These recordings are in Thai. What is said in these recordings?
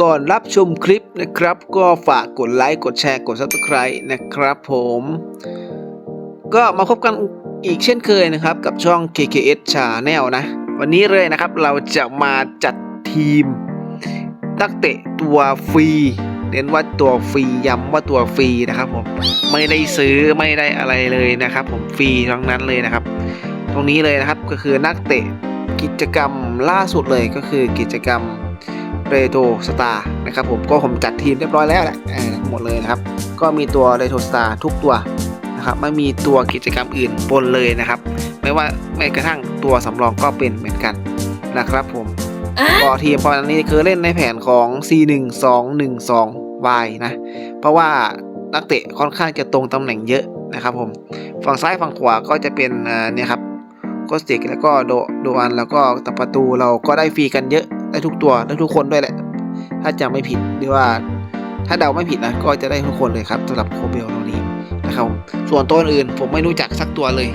ก่อนรับชมคลิปนะครับ ก็ฝากกดไลค์กดแชร์กด subscribe นะครับผม ก็มาพบกันอีกเช่นเคยนะครับ กับช่อง KKS Channel นะ วันนี้เลยนะครับเราจะมาจัดทีมนักเตะตัวฟรีเน้นว่าตัวฟรีย้ำว่าตัวฟรีนะครับผมไม่ได้ซื้อไม่ได้อะไรเลยนะครับ ผมฟรีทั้งนั้นเลยนะครับ ตรงนี้เลยนะครับก็คือนักเตะกิจกรรมล่าสุดเลยก็คือกิจกรรม เรโ o สตาร์นะครับผมก็ผมจัดทีมเรียบร้อยแล้วแหละเออหมดเลยนะครับ ก็มีตัวเรโ o สตาร์ทุกตัวนะครับไม่มีตัวกิจกรรมอื่นปนเลยนะครับ ไม่ว่าแม้กระทั่งตัวสำรองก็เป็นเหมือนกันนะครับผมก็ทีมประมาณนี้คือเล่นในแผนของ C1212Y นะ เพราะว่านักเตะค่อนข้างจะตรงตำแหน่งเยอะนะครับผม ฝั่งซ้ายฝั่งขวาก็จะเป็นอ่าเนี่ยครับโกสติกแล้วก็โดโดอันแล้วก็ตับประตูเราก็ได้ฟรีกันเยอะ ได้ทุกตัวได้ทุกคนด้วยแหละ ถ้าจำไม่ผิดหรือว่า ถ้าเดาไม่ผิดนะก็จะได้ทุกคนเลยครับสำหรับโคเบลตรงนี้นะครับส่วนตัวอื่นผมไม่รู้จักสักตัวเลย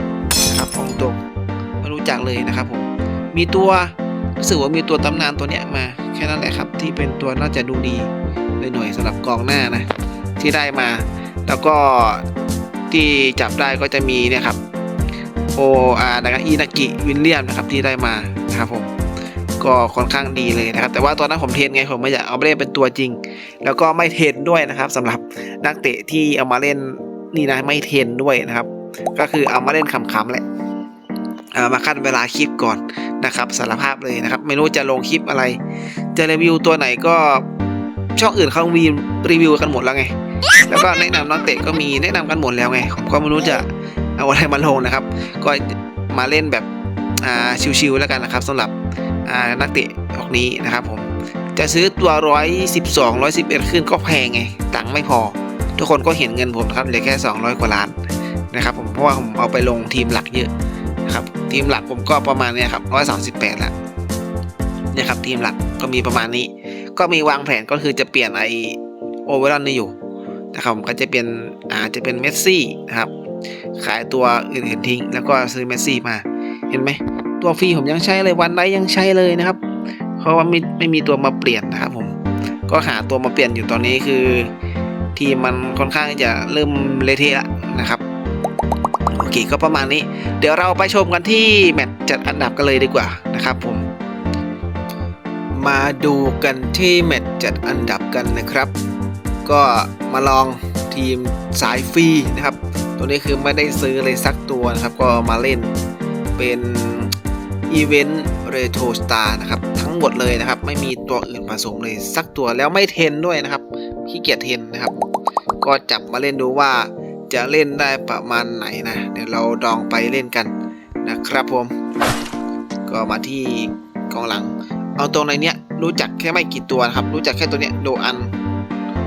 นะครับตรงตรงไม่รู้จักเลยนะครับผมมีตัวรู้สึกว่ามีตัวตำนานตัวเนี้ยมาแค่นั้นแหละครับ ที่เป็นตัวน่าจะดูดีเลยหน่อยสำหรับกองหน้านะที่ได้มา แล้วก็ที่จับได้ก็จะมีเนี่ยครับโออาร์นะครับอินากิวินเลียมนะครับที่ได้มานะครับผม ก็ค่อนข้างดีเลยนะครับ แต่ว่าตอนนั้นผมเทรนไงผมไม่อยากเอาไปเล่นเป็นตัวจริง แล้วก็ไม่เทรนด้วยนะครับสำหรับนักเตะที่เอามาเล่นนี่นะไม่เทรนด้วยนะครับ ก็คือเอามาเล่นขำๆแหละมาขั้นเวลาคลิปก่อนนะครับสารภาพเลยนะครับ ไม่รู้จะลงคลิปอะไร จะรีวิวตัวไหนก็ช่องอื่นเขามีรีวิวกันหมดแล้วไง แล้วก็แนะนำนักเตะก็มีแนะนำกันหมดแล้วไงผมก็ไม่รู้จะเอาอะไรมาลงนะครับ ก็มาเล่นแบบชิวๆแล้วกันนะครับสำหรับ นักเตะพวกนี้นะครับผม จะซื้อตัวร้อยสิบสองร้อยสิบเอ็ดขึ้นก็แพงไง ตังค์ไม่พอ ทุกคนก็เห็นเงินผมนะครับเหลือแค่ 200 กว่าล้านนะครับผม เพราะว่าผมเอาไปลงทีมหลักเยอะนะครับ ทีมหลักผมก็ประมาณนี้ครับร้อยสามสิบและเนี่ยครับทีมหลักก็มีประมาณนี้ ก็มีวางแผนก็คือจะเปลี่ยนไอโอเวอร์นนี่อยู่นะครับผมก็จะเป็นอาจจะเป็นเมสซี่นะครับ ขายตัวอื่นๆทิ้ง แล้วก็ซื้อเมสซี่มา เห็นไหม ตัวฟรีผมยังใช้เลยวันไดยังใช้เลยนะครับ เพราะว่าไม่ไม่มีตัวมาเปลี่ยนนะครับผมก็หาตัวมาเปลี่ยนอยู่ตอนนี้คือทีมมันค่อนข้างจะเริ่มเละเทะนะครับโอเคก็ประมาณนี้ เดี๋ยวเราไปชมกันที่แมตช์จัดอันดับกันเลยดีกว่านะครับผม มาดูกันที่แมตช์จัดอันดับกันนะครับ ก็มาลองทีมสายฟรีนะครับ ตัวนี้คือไม่ได้ซื้อเลยสักตัวนะครับ ก็มาเล่นเป็น อีเวนต์เรโทสตาร์นะครับทั้งหมดเลยนะครับ ไม่มีตัวอื่นผสมเลยสักตัวแล้วไม่เทนด้วยนะครับขี้เกียจเทนนะครับ ก็จับมาเล่นดูว่าจะเล่นได้ประมาณไหนนะ เดี๋ยวเราลองไปเล่นกันนะครับผม ก็มาที่กองหลัง เอาตรงในเนี้ยรู้จักแค่ไม่กี่ตัวนะครับ รู้จักแค่ตัวเนี้ยโดอัน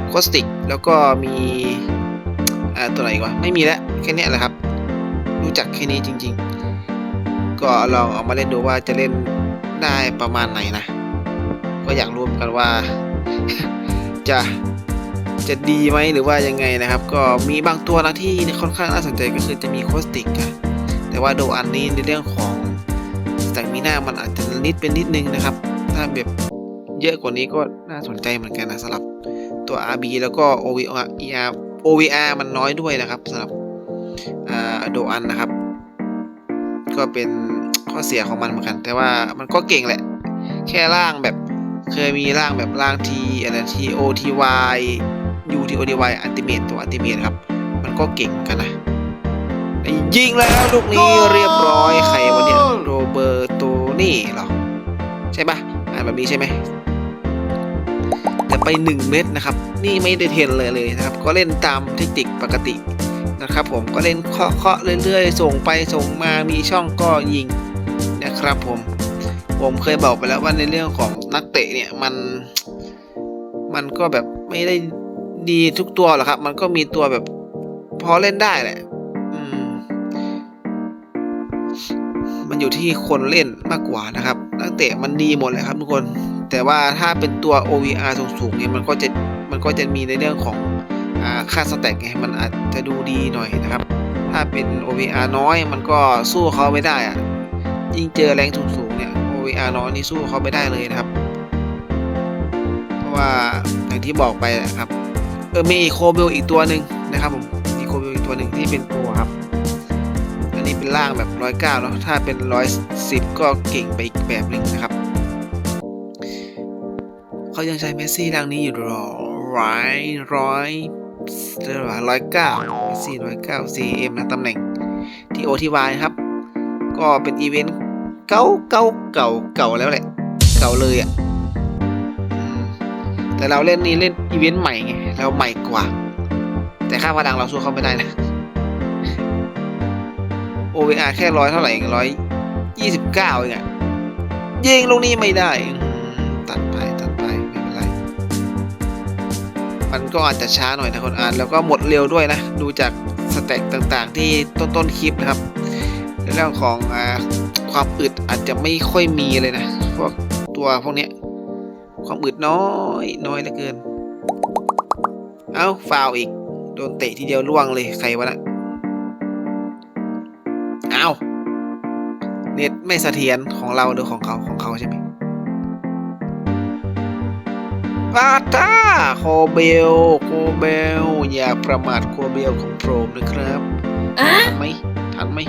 โคสติก แล้วก็มีอ่าตัวไหนอีกวะไม่มีแล้วแค่นี้แหละครับ รู้จักแค่นี้จริง ๆ ก็ลองเอามาเล่นดูว่าจะเล่นได้ประมาณไหนนะ ก็อยากรู้เหมือนกันว่า จะจะดีไหมหรือว่ายังไงนะครับ ก็มีบางตัวนะที่ค่อนข้างน่าสนใจก็คือจะมีโคสติกอะแต่ว่าโดอันนี้ในเรื่องของแต็กมีหน้ามันอาจจะนิดเป็นนิดนึงนะครับ ถ้าแบบเยอะกว่านี้ก็น่าสนใจเหมือนกันนะสำหรับตัว RB แล้วก็ OVR OVR มันน้อยด้วยนะครับสำหรับโดอันนะครับ ก็เป็น ข้อเสียของมันเหมือนกัน แต่ว่ามันก็เก่งแหละ แค่ร่างแบบเคยมีร่างแบบร่างทีอะไรทีโอทีวายยูทีโอทีวายอันติเมตตัวอันติเมตครับ มันก็เก่งกันนะยิงแล้วลูกนี้เรียบร้อยใครวะเนี่ยโรเบอร์โตนี่หรอ ใช่ปะอ่านแบบนี้ใช่ไหมแต่ไป 1 เม็ดนะครับ นี่ไม่ได้เทนเลยเลยนะครับ ก็เล่นตามเทคนิคปกตินะครับผมก็เล่นเคาะๆเรื่อยๆ ส่งไปส่งมามีช่องก็ยิง นะครับผม ผมเคยบอกไปแล้วว่าในเรื่องของนักเตะเนี่ยมัน มันก็แบบไม่ได้ดีทุกตัวหรอกครับ มันก็มีตัวแบบพอเล่นได้แหละอืมมันอยู่ที่คนเล่นมากกว่านะครับ นักเตะมันดีหมดเลยครับทุกคน แต่ว่าถ้าเป็นตัว OVR สูงๆเนี่ยมันก็จะมันก็จะมีในเรื่องของอ่าค่าสแต็กไงมันอาจจะดูดีหน่อยนะครับ ถ้าเป็น OVR น้อยมันก็สู้เขาไม่ได้อะ ยิ่งเจอแรงสูงๆเนี่ย OVR น้อยนี่สู้เขาไม่ได้เลยนะครับ เพราะว่าอย่างที่บอกไปนะครับ เออมีโคเบลอีกตัวหนึ่งนะครับผมมีโคเบลอีกตัวหนึ่งที่เป็นโปรครับ อันนี้เป็นล่างแบบร้อยเก้าเนาะถ้าเป็นร้อยสิบก็เก่งไปอีกแบบหนึ่งนะครับ เขายังใช้เมสซี่ร่างนี้อยู่หรอร้อยร้อยเรียกว่าร้อยเก้าเมสซี่ร้อยเก้า CM นะตำแหน่งที่โอทีวครับ ก็เป็นอีเวนต์ เก่าเก่าเก่าเก่าแล้วแหละ เก่าเลยอะ่ะแต่เราเล่นนี่เล่นอีเวนต์ใหม่ไงเราใหม่กว่า แต่ค่าพลังเราสู้เขาไม่ได้นะ OVR แค่ร้อยเท่าไหร่ร้อยยี่สิบเก้าเองอะยิงลูกนี้ไม่ได้ ตัดไปตัดไปไม่เป็นไร มันก็อาจจะช้าหน่อยนะคนอ่านแล้วก็หมดเร็วด้วยนะ ดูจากสเต็กต่างๆที่ต้นๆคลิปนะครับ ในเรื่องของอา ความอึดอาจจะไม่ค่อยมีเลยนะพวกตัวพวกเนี้ยความอึดน้อยน้อยเหลือเกิน เอ้าฟาวอีก โดนเตะทีเดียวล่วงเลยใครวะนะเอ้าเน็ตไม่เสถียรของเราหรือของเขาของเขาใช่ไหมปาต้าโคเบลโคเบลอย่าประมาทโคเบลของโปรมนะครับทันไหมทันไหม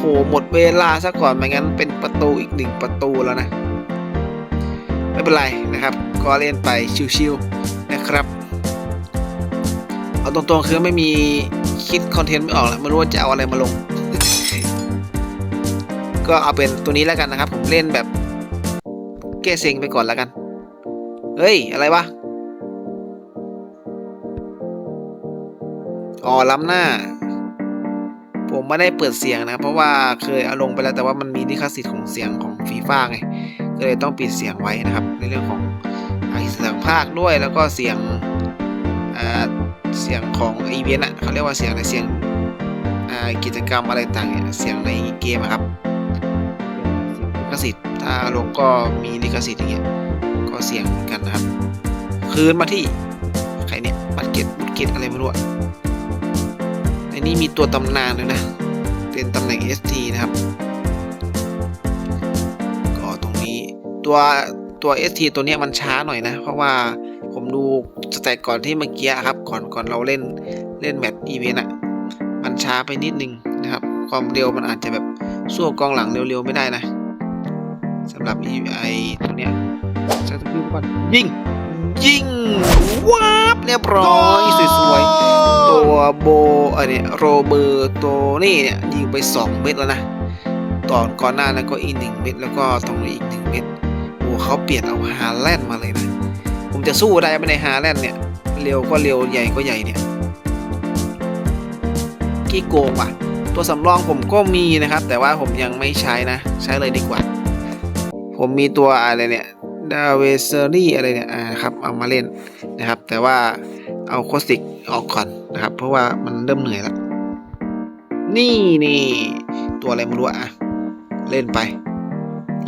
โหหมดเวลาซะก่อนไม่งั้นเป็นประตูอีกหนึ่งประตูแล้วนะ ไม่เป็นไรนะครับ ก็เล่นไปชิวๆนะครับ เอาตรงๆคือไม่มีคิดคอนเทนต์ไม่ออกแล้วไม่รู้ว่าจะเอาอะไรมาลง ก็เอาเป็นตัวนี้แล้วกันนะครับ ผมเล่นแบบแก้เซ็งไปก่อนแล้วกัน เฮ้ย อะไรวะอ๋อล้ำหน้า ผมไม่ได้เปิดเสียงนะครับเพราะว่าเคยเอาลงไปแล้วแต่ว่ามันมีลิขสิทธิ์ของเสียงของฟีฟ่าไงก็เลยต้องปิดเสียงไว้นะครับ ในเรื่องของอ่าเสียงภาคด้วยแล้วก็เสียงเสียงของอีเวนต์อะเขาเรียกว่าเสียงในเสียงกิจกรรมอะไรต่างเนี่ยเสียงในเกมครับลิขสิทธิ์ถ้าลงก็มีลิขสิทธิ์อย่างเงี้ยก็เสียงเหมือนกันนะครับ คืนมาที่ใครเนี่ยบัตรเก็ตบุตรเก็ตอะไรไม่รู้ อะในนี้มีตัวตำนานเลยนะ เป็นตำแหน่ง ST นะครับ ก็ตรงนี้ตัวตัว ST ตัวเนี้ยมันช้าหน่อยนะ เพราะว่าผมดูสแตทก่อนที่เมื่อกี้ครับ ก่อนก่อนเราเล่นเล่นแมตช์อีเวนต์อะ มันช้าไปนิดนึงนะครับ ความเร็วมันอาจจะแบบสู้กองหลังเร็วๆไม่ได้นะสำหรับไอไอตัวเนี้ยจะคือก่อนยิง ยิงว้าบเรียบร้อยสวยๆ ตัวโบอันเนี้ยโรเบอร์โตนี่เนี่ยยิงไป 2 เม็ดแล้วนะตอนก่อนหน้านั้นก็อีก1เม็ดแล้วก็ตรงนี้อีก1เม็ดโอ้เขาเปลี่ยนเอาฮาแลนด์มาเลยนะผมจะสู้ได้ไหมในฮาแลนด์เนี่ยเร็วก็เร็วใหญ่ก็ใหญ่เนี่ยกี่โกงว่ะ ตัวสำรองผมก็มีนะครับ แต่ว่าผมยังไม่ใช้นะ ใช้เลยดีกว่า ผมมีตัวอะไรเนี่ย ดาเวเซอรี่อะไรเนี่ยอ่าครับเอามาเล่นนะครับ แต่ว่าเอาโคสติกออกก่อนนะครับ เพราะว่ามันเริ่มเหนื่อยแล้ว นี่นี่ตัวอะไรไม่รู้อะเล่นไป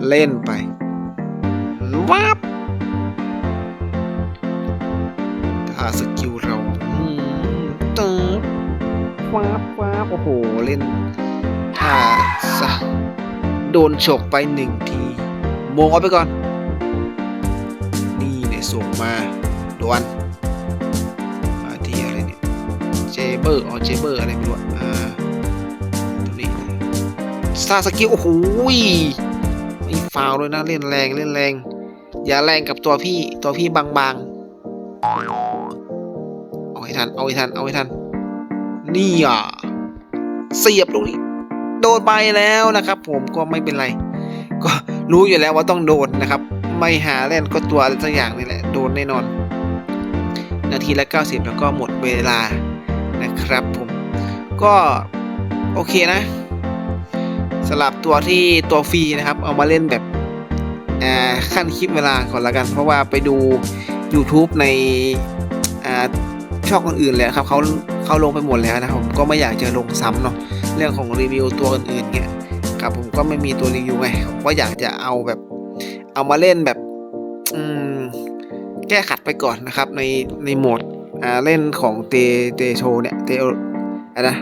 เล่นไปวับถ้าสกิลเราอืมเติบวับวับโอ้โห เล่นถ้าซะโดนฉกไปหนึ่งทีโมงเอาไปก่อน ส่งมาดวนมาที่อะไรเนี่ยเจเบอร์ออเจเบอร์อะไรไม่รู้อะอ่าตัวนี้สตาร์สกิลโอ้โหไม่ฟาวเลยนะ เล่นแรงเล่นแรง อย่าแรงกับตัวพี่ตัวพี่บางๆ เอาให้ทัน เอาให้ทัน เอาให้ทัน นี่อะเสียบลูกนี้โดนไปแล้วนะครับ ผมก็ไม่เป็นไร ก็รู้อยู่แล้วว่าต้องโดนนะครับ ไม่หาเล่นก็ตัวอะไรสักอย่างนี่แหละโดนแน่นอน นาทีละ 90 แล้วก็หมดเวลานะครับผม ก็โอเคนะสำหรับตัวที่ตัวฟรีนะครับ เอามาเล่นแบบอ่าขั้นคลิปเวลาก่อนละกัน เพราะว่าไปดู YouTube ในช่องอื่นๆเลยครับเขาเขาลงไปหมดแล้วนะครับผมก็ไม่อยากจะลงซ้ำเนาะเรื่องของรีวิวตัวอื่นๆเนี่ยครับผมก็ไม่มีตัวรีวิวไงผมก็อยากจะเอาแบบ เอามาเล่นแบบอืมแก้ขัดไปก่อนนะครับ ในในโหมดอ่าเล่นของเตเตโชเนี่ยเตอะไรนะ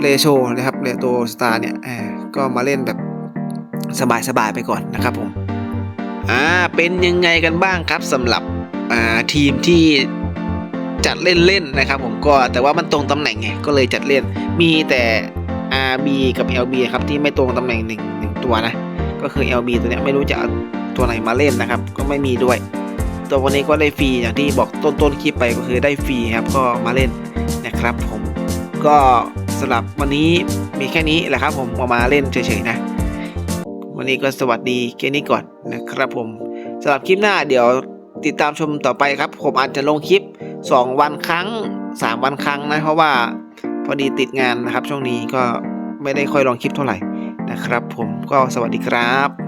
เลโชนะครับเลโตสตาร์เนี่ยอ่าก็มาเล่นแบบสบายๆไปก่อนนะครับผมอ่าเป็นยังไงกันบ้างครับสำหรับอ่าทีมที่จัดเล่นๆนะครับผมก็แต่ว่ามันตรงตำแหน่งไงก็เลยจัดเล่นมีแต่ RB กับ LB ครับที่ไม่ตรงตำแหน่งหนึ่งหนึ่งตัวนะ ก็คือ LB ตัวเนี้ยไม่รู้จะเอาตัวไหนมาเล่นนะครับ ก็ไม่มีด้วย ตัววันนี้ก็ได้ฟรีอย่างที่บอกต้นต้นๆคลิปไปก็คือได้ฟรีครับ ก็มาเล่นนะครับ ผมก็สำหรับวันนี้มีแค่นี้แหละครับ ผมเอามาเล่นเฉยๆนะ วันนี้ก็สวัสดีแค่นี้ก่อนนะครับผมสำหรับคลิปหน้าเดี๋ยวติดตามชมต่อไปครับ ผมอาจจะลงคลิป 2 วันครั้ง 3 วันครั้งนะ เพราะว่าพอดีติดงานนะครับ ช่วงนี้ก็ไม่ได้ค่อยลงคลิปเท่าไหร่ นะครับ ผมก็สวัสดีครับ